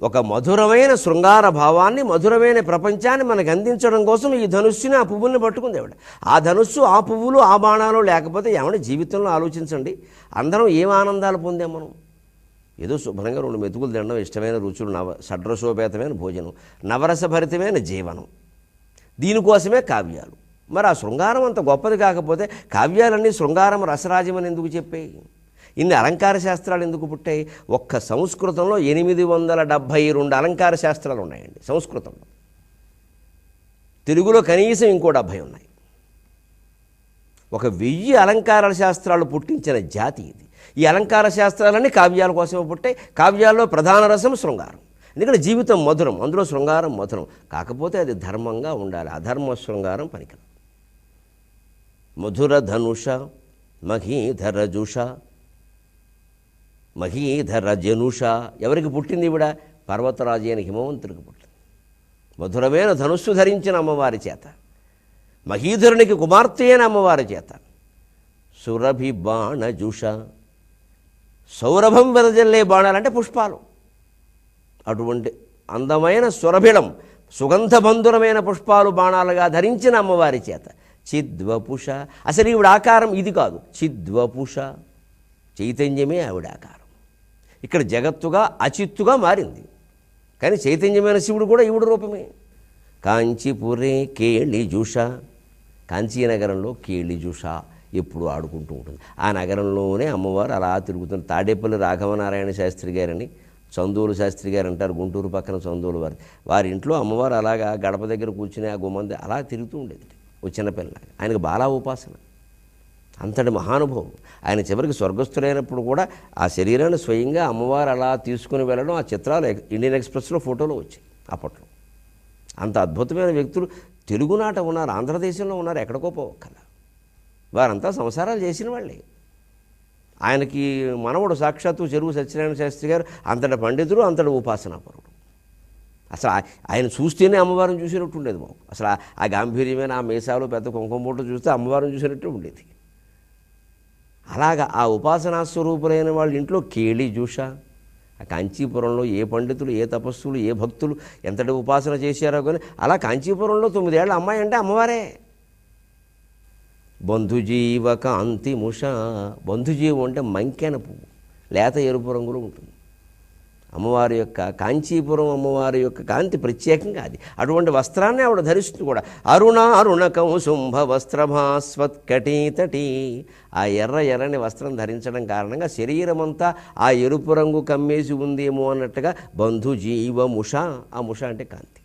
ఒక మధురమైన శృంగార భావాన్ని మధురమైన ప్రపంచాన్ని మనకు అందించడం కోసం ఈ ధనుస్సుని ఆ పువ్వుల్ని పట్టుకుంది ఆవిడ. ఆ ధనుస్సు ఆ పువ్వులు ఆ బాణాలు లేకపోతే ఏమైనా జీవితంలో ఆలోచించండి. అందరం ఏం ఆనందాలు పొందాం మనం? ఏదో శుభ్రంగా రెండు మెతుకులు తినడం ఇష్టమైన రుచులు నవ షడ్రసోపేతమైన భోజనం నవరసభరితమైన జీవనం. దీనికోసమే కావ్యాలు. మరి ఆ శృంగారం అంత గొప్పది కాకపోతే కావ్యాలన్నీ శృంగారం రసరాజమని ఎందుకు చెప్పాయి? ఇన్ని అలంకార శాస్త్రాలు ఎందుకు పుట్టాయి? ఒక్క సంస్కృతంలో ఎనిమిది వందల డెబ్భై రెండు అలంకార శాస్త్రాలు ఉన్నాయండి సంస్కృతంలో. తెలుగులో కనీసం ఇంకో డెబ్భై ఉన్నాయి. ఒక వెయ్యి అలంకార శాస్త్రాలు పుట్టించిన జాతి ఇది. ఈ అలంకార శాస్త్రాలన్నీ కావ్యాల కోసమే పుట్టాయి. కావ్యాల్లో ప్రధాన రసం శృంగారం. ఎందుకంటే జీవితం మధురం అందులో శృంగారం మధురం. కాకపోతే అది ధర్మంగా ఉండాలి. అధర్మ శృంగారం పనికిరం మధుర ధనుష మహీధర జుష మహీధర జనుష. ఎవరికి పుట్టింది ఈవిడ? పర్వతరాజు అయిన హిమవంతుడికి పుట్టింది. మధురమైన ధనుస్సు ధరించిన అమ్మవారి చేత. మహీధరునికి కుమార్తె అయిన అమ్మవారి చేత. సురభి బాణజుష. సౌరభం వెదజల్లే బాణాలంటే పుష్పాలు. అటువంటి అందమైన సురభిళం సుగంధబంధురమైన పుష్పాలు బాణాలుగా ధరించిన అమ్మవారి చేత. చిద్వపుష. అసలు ఈవిడ ఆకారం ఇది కాదు. చిద్వపుష. చైతన్యమే ఆవిడ ఆకారం. ఇక్కడ జగత్తుగా అచిత్తుగా మారింది. కానీ చైతన్యమైన శివుడు కూడా ఈవిడ రూపమే. కాంచీపురే నగరంలో కాంచీనగరంలో కేళిజుష ఎప్పుడు ఆడుకుంటూ ఉంటుంది. ఆ నగరంలోనే అమ్మవారు అలా తిరుగుతుంది తాడేపల్లి రాఘవనారాయణ శాస్త్రి గారని చందూరు శాస్త్రి గారు అంటారు. గుంటూరు పక్కన చందూరు వారి వారి ఇంట్లో అమ్మవారు అలాగా గడప దగ్గర కూర్చుని ఆ గుమ్మంది అలా తిరుగుతూ ఉండేది. ఓ చిన్నపిల్ల ఆయనకు బాలా ఉపాసన. అంతటి మహానుభవం ఆయన చివరికి స్వర్గస్థులైనప్పుడు కూడా ఆ శరీరాన్ని స్వయంగా అమ్మవారు అలా తీసుకుని వెళ్ళడం ఆ చిత్రాలు ఇండియన్ ఎక్స్ప్రెస్లో ఫోటోలో వచ్చాయి అప్పట్లో. అంత అద్భుతమైన వ్యక్తులు తెలుగునాట ఉన్నారు ఆంధ్రదేశంలో ఉన్నారు ఎక్కడికో పోవక్కల వారంతా సంసారాలు చేసిన వాళ్ళే. ఆయనకి మనవడు సాక్షాత్తు చెరువు సత్యనారాయణ శాస్త్రి గారు అంతటి పండితుడు అంతటి ఉపాసనాపరుడు అసలు ఆయన చూస్తేనే అమ్మవారిని చూసినట్టు ఉండేది బాబు అసలు ఆ- ఆ గాంభీర్యమైన ఆ మీసాలు పెద్ద కుంకుమ బొట్టు చూస్తే అమ్మవారిని చూసినట్టు ఉండేది. అలాగా ఆ ఉపాసనా స్వరూపులైన వాళ్ళ ఇంట్లో కేళి జూష ఆ కాంచీపురంలో ఏ పండితులు ఏ తపస్సులు ఏ భక్తులు ఎంతటి ఉపాసన చేశారో కానీ అలా కాంచీపురంలో తొమ్మిదేళ్ళ అమ్మాయి అంటే అమ్మవారే. బంధుజీవ కాంతి ముష బంధుజీవం అంటే మంకెన పువ్వు లేత ఎరుపు రంగులో ఉంటుంది. అమ్మవారి యొక్క కాంచీపురం అమ్మవారి యొక్క కాంతి ప్రత్యేకంగా అది అటువంటి వస్త్రాన్ని ఆవిడ ధరిస్తుంది కూడా. అరుణ అరుణకం శుంభ వస్త్రభాస్వత్కటీతటి ఆ ఎర్ర ఎర్రని వస్త్రం ధరించడం కారణంగా శరీరం అంతా ఆ ఎరుపు రంగు కమ్మేసి ఉందేమో అన్నట్టుగా బంధుజీవ ముష ఆ ముష అంటే కాంతి.